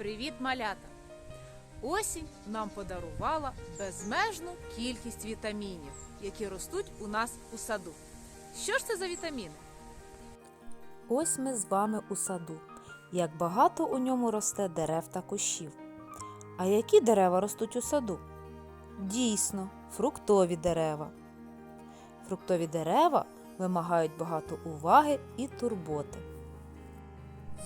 Привіт, малята! Осінь нам подарувала безмежну кількість вітамінів, які ростуть у нас у саду. Що ж це за вітаміни? Ось ми з вами у саду. Як багато у ньому росте дерев та кущів. А які дерева ростуть у саду? Дійсно, фруктові дерева. Фруктові дерева вимагають багато уваги і турботи.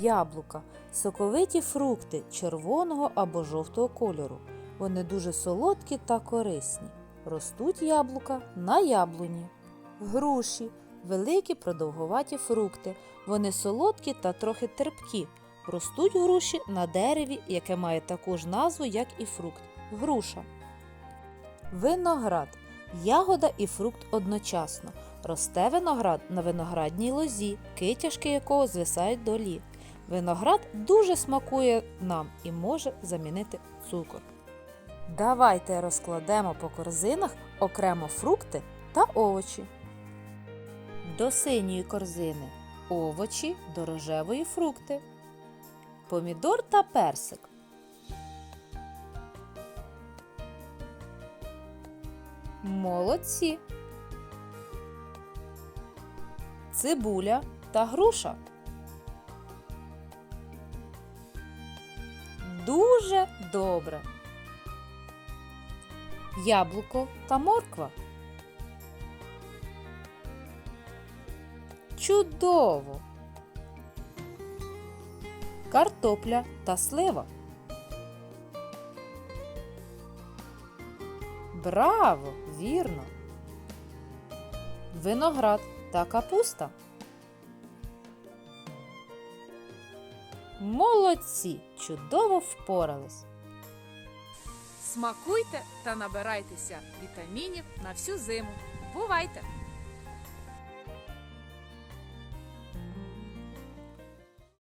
Яблука соковиті фрукти червоного або жовтого кольору. Вони дуже солодкі та корисні. Ростуть яблука на яблуні. Груші великі продовгуваті фрукти. Вони солодкі та трохи терпкі. Ростуть груші на дереві, яке має таку ж назву, як і фрукт груша. Виноград ягода і фрукт одночасно. Росте виноград на виноградній лозі, китяшки якого звисають до літ. Виноград дуже смакує нам і може замінити цукор. Давайте розкладемо по корзинах окремо фрукти та овочі. До синьої корзини овочі, до рожевої фрукти, помідор та персик. Молодці. Цибуля та груша. Дуже добре. Яблуко та морква. Чудово! Картопля та слива. Браво! Вірно! Виноград та капуста. Молодці! Чудово впорались! Смакуйте та набирайтеся вітамінів на всю зиму. Бувайте!